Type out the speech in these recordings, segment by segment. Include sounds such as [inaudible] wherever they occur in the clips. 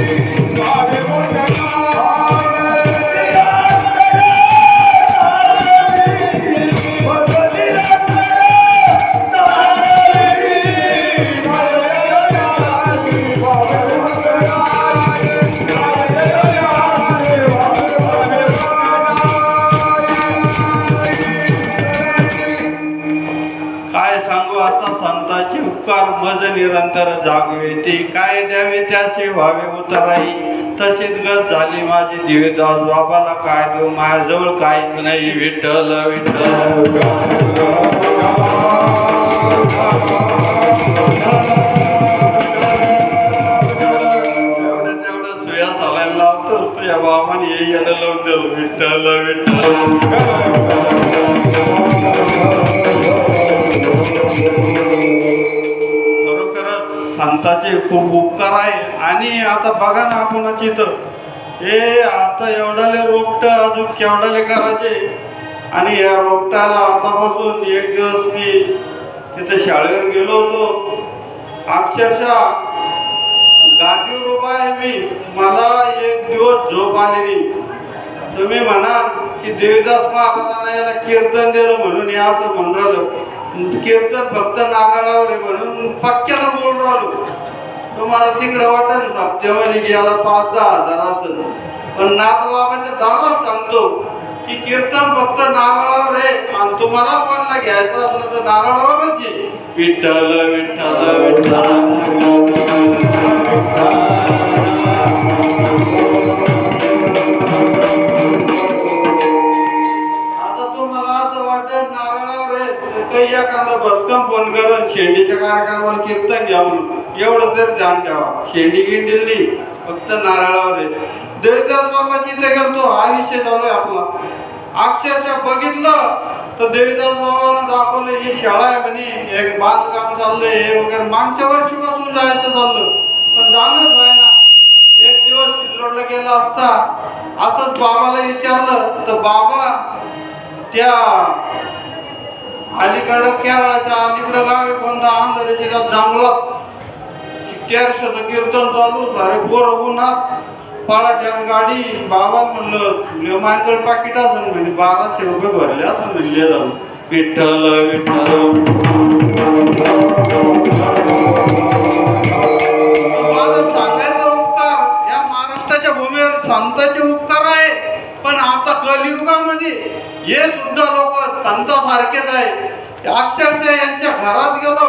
काय झाली माझी बाबाला काय देऊ माझ्याजवळ काहीच नाही विठ्ठल विठ्ठल. लावतो तुझ्या बाबाने हे येणं लावून दिलं. विठ्ठल विठ्ठल. खरोखरच संतांचे खूप उपकार आहे. आणि आता बघा ना आपण इथं. हे आता एवढाले रोपट अजून केवढाले करायचे? आणि या रोपटाला आतापासून एक दिवस मी तिथे शाळेवर गेलो होतो. अक्षरशः गादीवर उभा आहे मी. मला एक दिवस झोप आलेली. तुम्ही म्हणाल की देवीदास महाराजांना याला कीर्तन दिलं म्हणून हे असं म्हणून राहिलं. कीर्तन फक्त नागाळावर आहे म्हणून पक्क्याला बोलून राहिलो. तुम्हाला तिकडे वाटेल सप्त्यामध्ये की याला पाच दहा हजार असेल पण नाथबाबाच्या दारात सांगतो की कीर्तन फक्त नारळावर आहे. आणि तुम्हाला कोणाला घ्यायचं असलं तर नारळावरच विठ्ठल विठ्ठल काही एखादा भस्कम फोन करून शेंडीच्या कार्यक्रमाला कीर्तन घ्या म्हणून. एवढं तर ध्यान ठेवा शेंडी गिंडील फक्त नारळावर आहे. देवदास बाबाची इथे करतो. हा विषय चालू आहे आपला. अक्षरशः बघितलं तर देवीदास बाबाला दाखवलं ही शाळा आहे म्हणे. एक बांधकाम चाललंय हे वगैरे. मागच्या वर्षीपासून जायचं चाललं. पण जाणच व्हायना. एक दिवस सिल्लोडला गेला असता असंच बाबाला विचारलं तर बाबा त्या अलीकडं केरळाच्या अलीकडं गाव आहे कोणता? आंध्रच्या जंगलात. तेरशेचं कीर्तन चालू. अरे पोर उन्हात पाळाट्यानं गाडी. बाबा म्हणलं माझ्याकडे पाकिट असून म्हणजे बाराशे रुपये भरले असं म्हणले जाऊन विठ्ठल विठ्ठल. सांगायचा उपकार या महाराष्ट्राच्या भूमीवर संतांचे उपकार आहे. पण आता कलियुगामध्ये हे सुद्धा लोक संतासारखेच आहे. अक्षरशः यांच्या घरात गेलो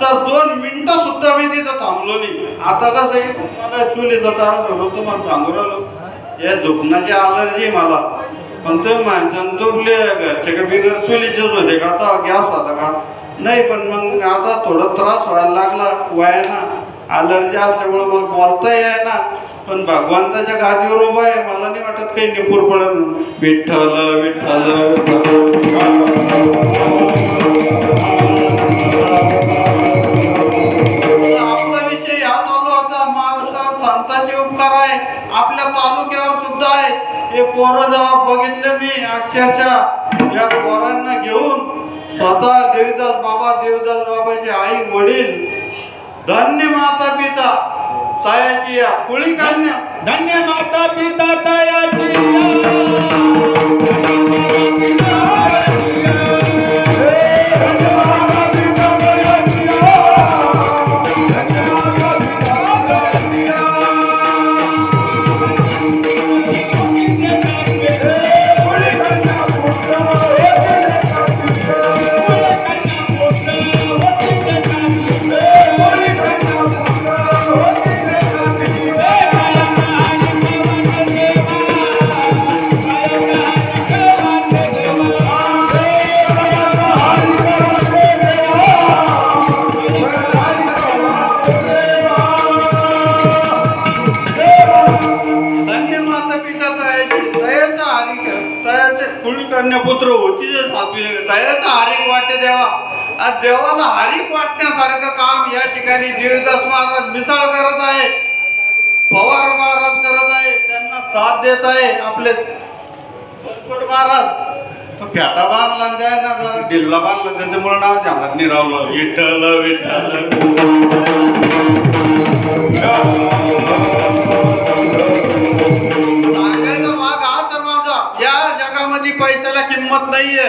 तर दोन मिनिटं सुद्धा मी तिथं थांबलो नाही. आता कसं आहे मला ॲक्च्युली तारा धरलो तुम्हाला सांगू राहिलो या दुखण्याची अलर्जी मला. पण ते माणसानं दुखले घरचे का? बिगर चुलीचेच होते का? आता गॅस होता का? नाही पण मग आता थोडा त्रास व्हायला लागला. वयाना अलर्जी असल्यामुळे मला बोलता ना पण भगवंताच्या गादीवर उभा आहे. मला नाही वाटत काही निपूर पडत विठ्ठल विठ्ठल. आहे. आपल्या तालुक्यावर सुद्धा आहे. हे पोरं जेव्हा बघितलं मी अक्षरशः या पोरांना घेऊन स्वतः देवीदास बाबा देवीदास बाबाचे आई वडील धन्य माता पिता सायाची या कुळी कन्या. धन्य माता पिता तयाची करण्यासारखं काम या ठिकाणी देवीदास महाराज मिसाळ करत आहे. पवार महाराज करत आहे. त्यांना साथ देत आहे आपले महाराज. फेटा बांधला द्याय ना कारण डिल्ला बांधला. त्याच्यामुळे नाव ध्यानात निरावलं विठ्ठल विठ्ठल. सांगायचा माझा. या जगामध्ये पैशाला किंमत नाहीये.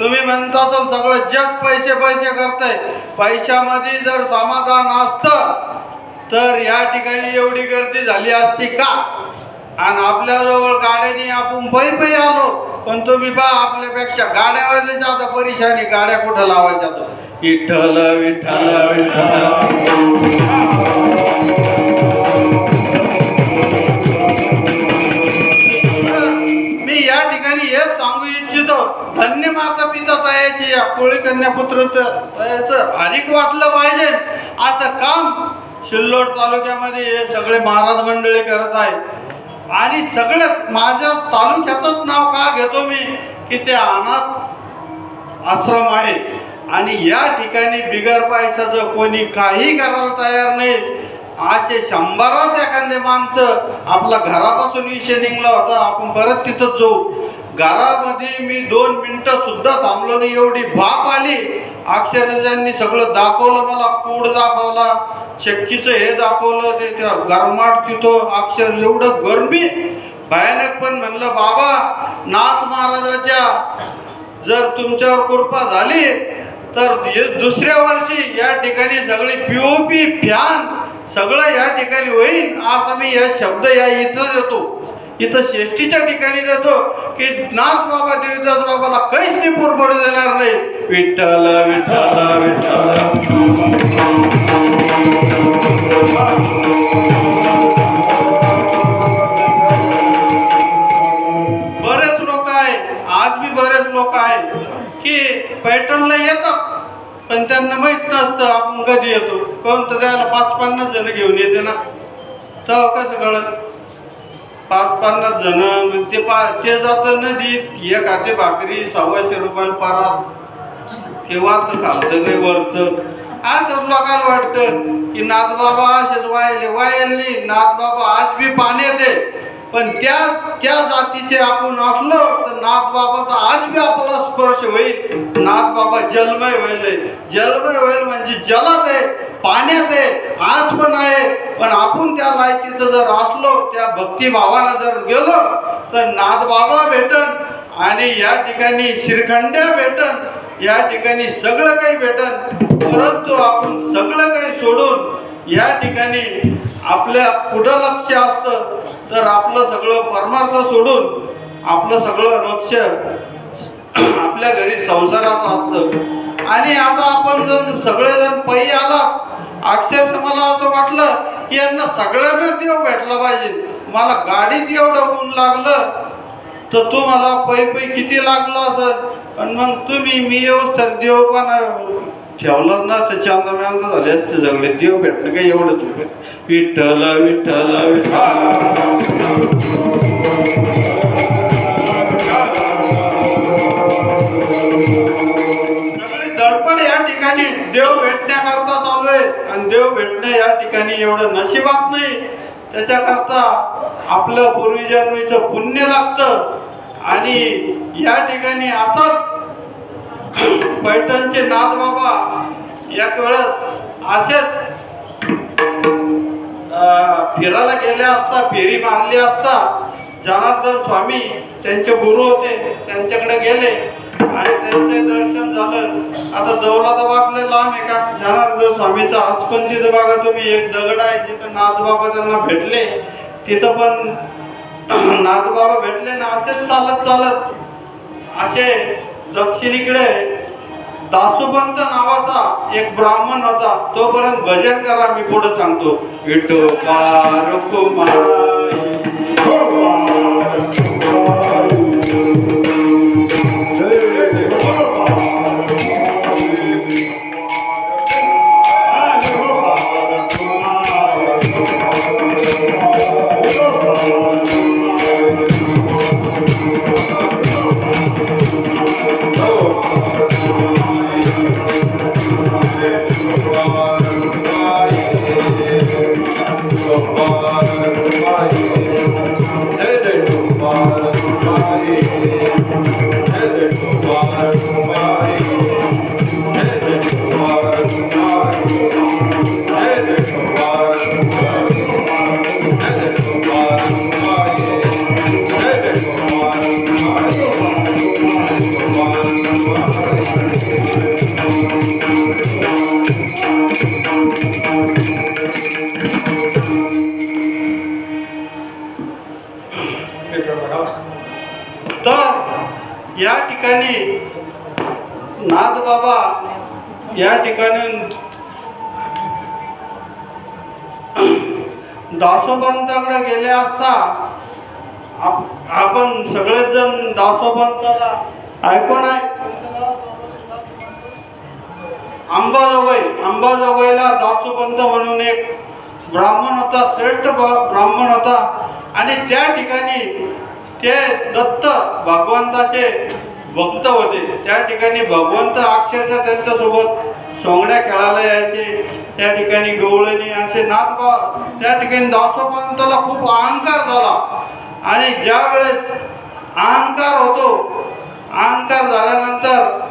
तुम्ही म्हणता तर सगळं जग पैसे पैसे करतंय. पैशामध्ये जर समाधान असतं तर या ठिकाणी एवढी गर्दी झाली असती का? आणि आपल्याजवळ गाड्याने आपण पै पै आलो पण तुम्ही पहा आपल्यापेक्षा गाड्यावरले जाता परेशानी गाड्या कुठं लावायच्या? तर विठ्ठल विठ्ठल विठ्ठल. आहे की अकोळी कोळी भारीक वाटलं पाहिजे. असं काम शिल्लोड तालुक्यामध्ये हे सगळे महाराज मंडळी करत आहेत. आणि सगळ्यात माझ्या तालुक्याचंच नाव का घेतो मी? की ते अनाथ आश्रम आहे. आणि या ठिकाणी बिगर पैशाचं कोणी काही करायला तयार नाही. असे शंभरात एखादे माणसं आपला घरापासून विषय निघला होता आपण परत तिथं जाऊ. घरामध्ये मी दोन मिनटं सुद्धा थांबलो नाही एवढी भाप आली. अक्षरजांनी सगळं दाखवलं मला कूड दाखवला. चक्कीचं हे दाखवलं ते त्या गरमाट तिथं अक्षर एवढं गरमी. भयानक पण म्हणलं बाबा नाथ महाराजाच्या जर तुमच्यावर कृपा झाली तर हे दुसऱ्या वर्षी या ठिकाणी सगळी पीओपी फॅन सगळं या ठिकाणी होईल असं मी या शब्द या इथं देतो. इथं शेष्टीच्या ठिकाणी जातो की नाथ बाबा देवीदास बाबाला काहीच निपूर पडू देणार नाही. विठ्ठल विठ्ठल विठ्ठल. बरेच लोक आहे आज बी बरेच लोक आहे की पैठणला येतात पण त्यांना माहीत नसतं आपण कधी येतो. कोण तर त्याला पाच पन्नास जण घेऊन येते ना. तर कसं कळत पन्नास जण ते पा ते जातं नदीत एक हाते भाकरी सव्वाशे रुपयाला पारा केव्हा तर खालतं काही वरतं. आज लोकांना वाटतं की नाथबाबा असेच वायले वायले. नाथबाबा आज बी पाण्यात आहे. पण त्या त्या जातीचे आपण असलो तर नाथबाबाचा आज बी आपला स्पर्श होईल. नाथबाबा जलमय होईल जलमय होईल म्हणजे जलात आहे. पाण्यात आहे आज पण आहे. पण आपण त्या लायकीचं जर असलो त्या भक्तिभावानं जर गेलो तर नादबाबा भेटन आणि या ठिकाणी शिरखंड्या भेटन. या ठिकाणी सगळं काही भेटन. परंतु आपण सगळं काही सोडून या ठिकाणी आपल्या पुढं लक्ष असतं तर आपलं सगळं परमार्थ सोडून आपलं सगळं लक्ष आपल्या घरी संसारात असतं. आणि आता आपण जर सगळेजण पै आला अक्षरशः मला असं वाटलं की यांना सगळ्यांना देव भेटला पाहिजे. मला गाडीत एवढं ऊन लागलं. तर तुम्हाला पै पै किती लागलं असं? आणि मग तुम्ही मी येऊ तर देव पण ठेवलं ना तर चांदा झाले असते सगळे. देव भेटलं काही एवढंच विठ्ठल विठ्ठल विठ्ठल. सगळी या ठिकाणी देव भेटण्याकरता आणि देव भेटणं या ठिकाणी एवढं नशिबात नाही. त्याच्याकरता आपलं पूर्वीजन्मीचं पुण्य लागतं. आणि या ठिकाणी असंच पैठणचे नाथ बाबा एक वेळेस असेच फिरायला गेले असता फेरी मारली असता. जनार्दन स्वामी त्यांचे गुरु होते त्यांच्याकडे गेले. आणि त्यांचे दर्शन झालं. आता दौलताबादले लांब आहे का? जाणार स्वामीचा आज पण तिथं बघा तुम्ही. एक दगड आहे जिथं नाथबाबा त्यांना भेटले. तिथं पण [clears throat] नाथबाबा भेटले ना असेच चालत चालत. असे दक्षिणीकडे दासोपंत नावाचा एक ब्राह्मण होता. तोपर्यंत भजन करा मी पुढे सांगतो. विठोबा रुक्माई आपण सगळेच जण दासोपंताला ऐकून आहे? अंबाजोगाई अंबाजोगाईला दासोपंत म्हणून एक ब्राह्मण होता श्रेष्ठ ब्राह्मण होता. आणि त्या ठिकाणी ते दत्त भगवंताचे भक्त होते. त्या ठिकाणी भगवंत अक्षरशः त्यांच्यासोबत सोंगड्या खेळायला यायचे. त्या ठिकाणी गवळणी असे नाथबा त्या ठिकाणी दासोपंताला खूप अहंकार झाला. आणि ज्या वेळेस अहंकार होतो अहंकार झाल्यानंतर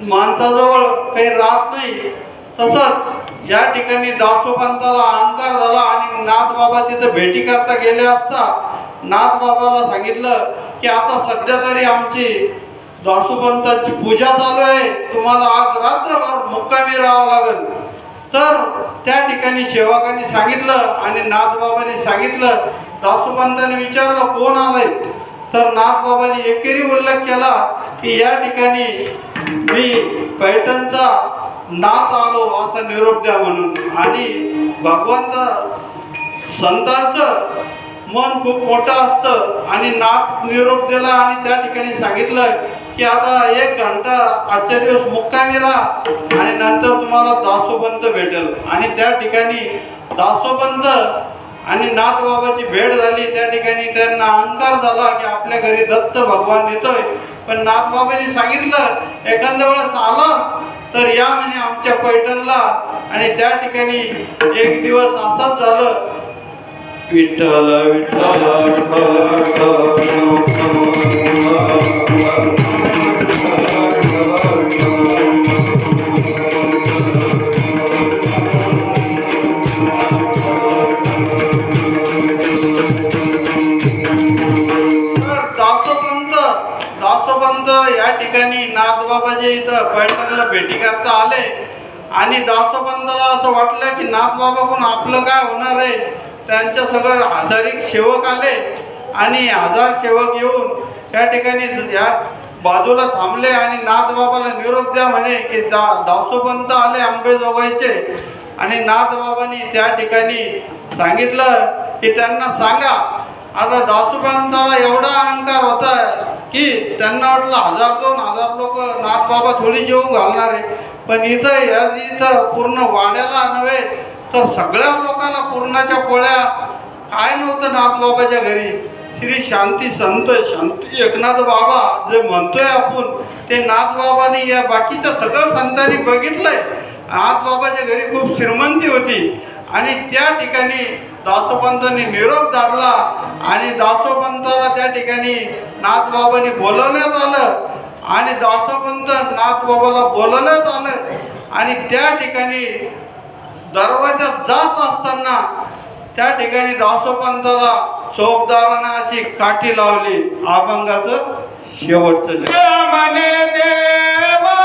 माणसाजवळ काही राहत नाही तसंच या ठिकाणी दासोपंताला अहंकार झाला आणि नाथबाबा तिथं भेटी करता गेले असता नाथबाबाला सांगितलं की आता सध्या तरी आमची दासोपंताची पूजा चालू आहे तुम्हाला आज रात्रभर मुक्कामी राहावं लागेल. तर त्या ठिकाणी सेवकांनी सांगितलं आणि नाथबाबांनी सांगितलं दासुबंधाने विचारलं कोण आलंय? तर नाथबाबांनी एकेरी उल्लेख केला की या ठिकाणी मी पैठणचा नाथ आलो असा निरोप द्या म्हणून. आणि भगवंत संतांचं मन खूप मोठं असतं आणि नाथ निरोप दिला आणि त्या ठिकाणी सांगितलं की आता एक घंटा आजच्या दिवस मुक्कामी राहा आणि नंतर तुम्हाला दासोबंत भेटेल. आणि त्या ठिकाणी दासोपंत आणि नाथबाबाची भेट झाली. त्या ठिकाणी त्यांना अहंकार झाला की आपल्या घरी दत्त भगवान येतोय. पण नाथबाबांनी सांगितलं एखाद्या वेळेस आला तर या म्हणे आमच्या पैठणला. आणि त्या ठिकाणी एक दिवस असंच झालं. विठ्ठल विठ्ठल विठ्ठल ठिकाणी नाथबाबाचे इथं पैठणला भेटी करता आले. आणि दासोबंदाला असं वाटलं की नाथबाबाकडून आपलं काय होणार आहे? त्यांच्या सगळं हजारिक सेवक आले. आणि हजार सेवक येऊन त्या ठिकाणी या बाजूला थांबले आणि नाथबाबाला निरोप द्या म्हणे की दा दासोबंत आले आंबेजोगाईचे आणि नाथबाबांनी त्या ठिकाणी सांगितलं की त्यांना सांगा. आता दासोबंताला एवढा अहंकार होता की त्यांना वाटलं हजार दोन हजार लोक नाथबाबा थोडी जेवून घालणार आहे. पण इथं या इथं पूर्ण वाड्याला नव्हे तर सगळ्या लोकांना पूर्णाच्या पोळ्या. काय नव्हतं नाथबाबाच्या घरी? श्री शांती संत शांती एकनाथ बाबा जे म्हणतोय आपण ते नाथबाबांनी या बाकीच्या सगळ्या संतांनी बघितलंय. नाथबाबाच्या घरी खूप श्रीमंती होती. आणि त्या ठिकाणी दासोपंतांनी निरोप धाडला आणि दासोपंताला त्या ठिकाणी नाथबाबांनी बोलवण्यात आलं आणि दासोपंत नाथबाबाला बोलवण्यात आलं आणि त्या ठिकाणी दरवाजात जात असताना त्या ठिकाणी दासोपंताला चोपदारानं अशी काठी लावली अभंगाचं शेवटचं जग. देवा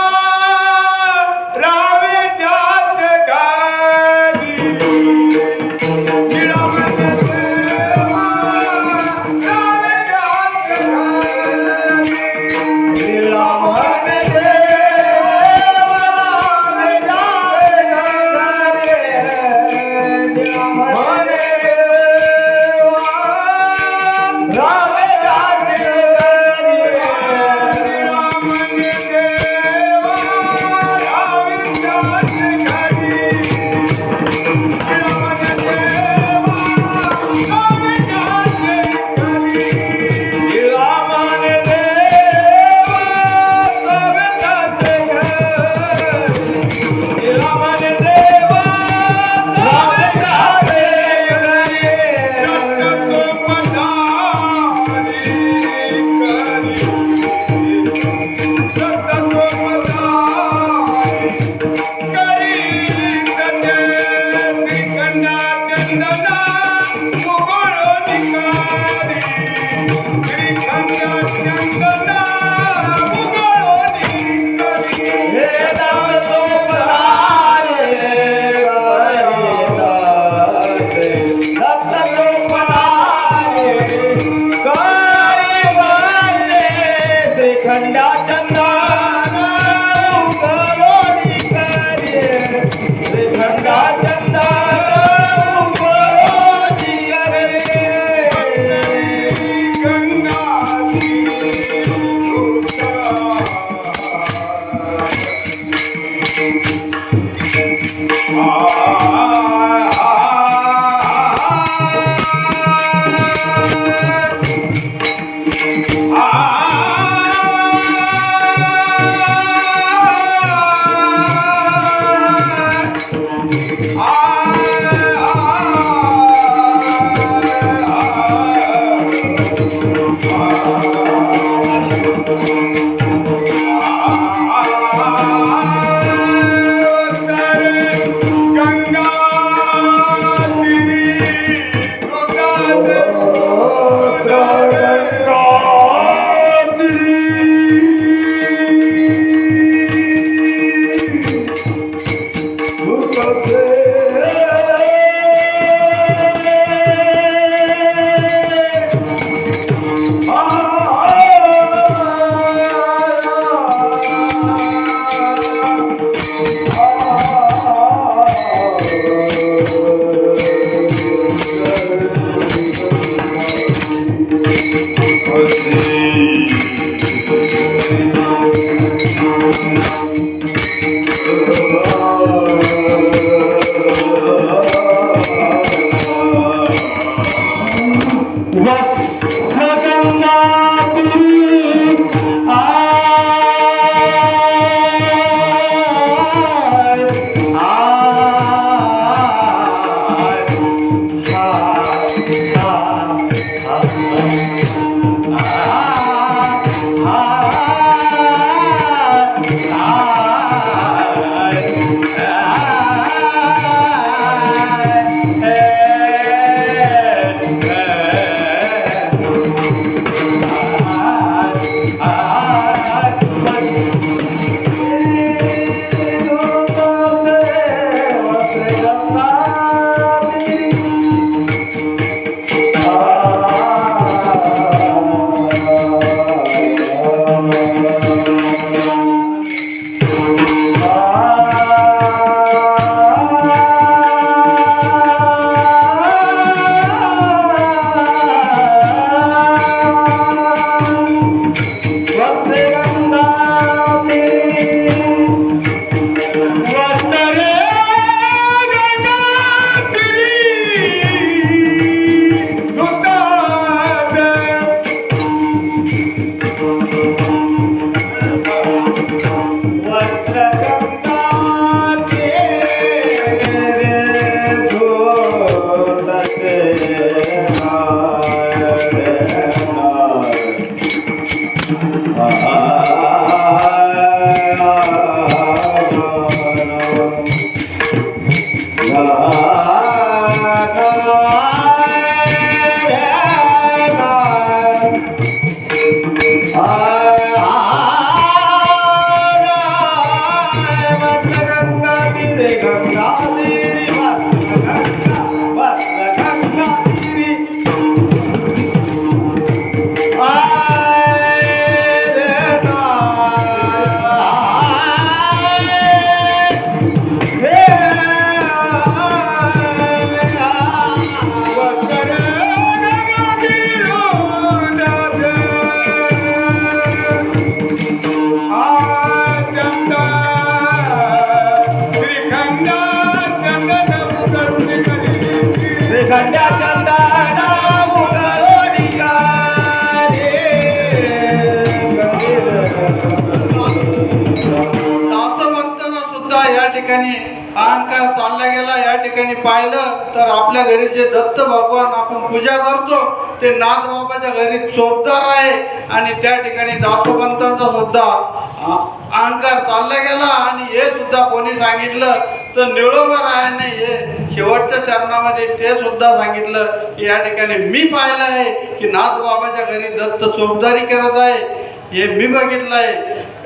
गेला या ठिकाणी पाहिलं तर आपल्या घरी जे दत्त भगवान आपण पूजा करतो ते नाथ बाबाच्या घरी चोपदार आहे. आणि त्या ठिकाणी दासोपंतांचा सुद्धा अहंकार चालला गेला आणि हे सुद्धा कोणी सांगितलं तर निळोबर आहे नाही हे शेवटच्या चरणामध्ये ते सुद्धा सांगितलं की या ठिकाणी मी पाहिलं आहे की नाथबाबाच्या घरी दत्त चोपदारी करत आहे. हे मी बघितलं आहे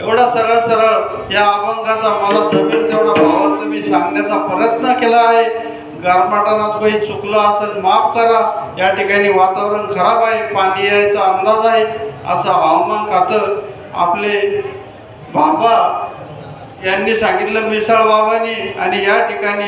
एवढा सरळ सरळ या अभंगाचा मला जमेल तेवढा भावार्थ मी सांगण्याचा प्रयत्न केला आहे. गारमाटानात काही चुकलं असेल माफ करा. या ठिकाणी वातावरण खराब आहे पाणी यायचा अंदाज आहे. असं हवामान खातं आपले बाबा यांनी सांगितलं मिसळ बाबांनी आणि या ठिकाणी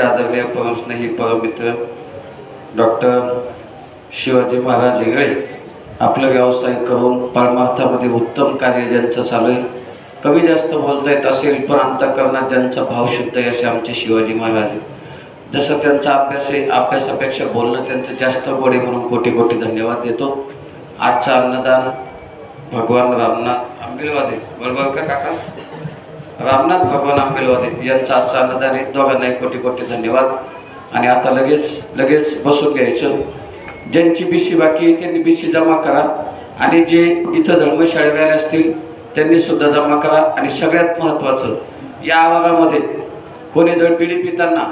शादव्य परमस्नेही परमित्र डॉक्टर शिवाजी महाराज हेगळे आपलं व्यवसाय करून परमार्थामध्ये उत्तम कार्य ज्यांचं चालू आहे कमी जास्त बोलता येत असेल पण अंतकरणात ज्यांचा भाव शुद्ध आहे असे आमचे शिवाजी महाराज जसं त्यांचा अभ्यास आहे अभ्यासापेक्षा बोलणं त्यांचं जास्त गोडे म्हणून कोटी कोटी धन्यवाद देतो. आजचं अन्नदान भगवान रामनाथ आंबिलवादे बरोबर का काका? रामनाथ भगवान आंबेलवादे यांचा आजचा अन्नदान आहे दोघांनाही कोटी कोटी धन्यवाद. आणि आता लगेच लगेच बसून घ्यायचं. ज्यांची बी सी बाकी आहे त्यांनी बी सी जमा करा. आणि जे इथं धर्मशाळेवाले असतील त्यांनी सुद्धा जमा करा. आणि सगळ्यात महत्त्वाचं या आवाजामध्ये कोणी जर पिढी पिताना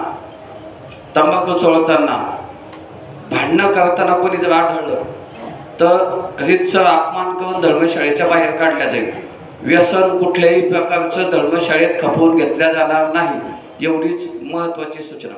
तंबाखू चोळताना भांडणं करताना कोणी जर आढळलं तर रितसर अपमान करून धर्मशाळेच्या बाहेर काढल्या जाईल. व्यसन कुठल्याही प्रकारचं धर्मशाळेत खपवून घेतल्या जाणार नाही एवढीच महत्त्वाची सूचना.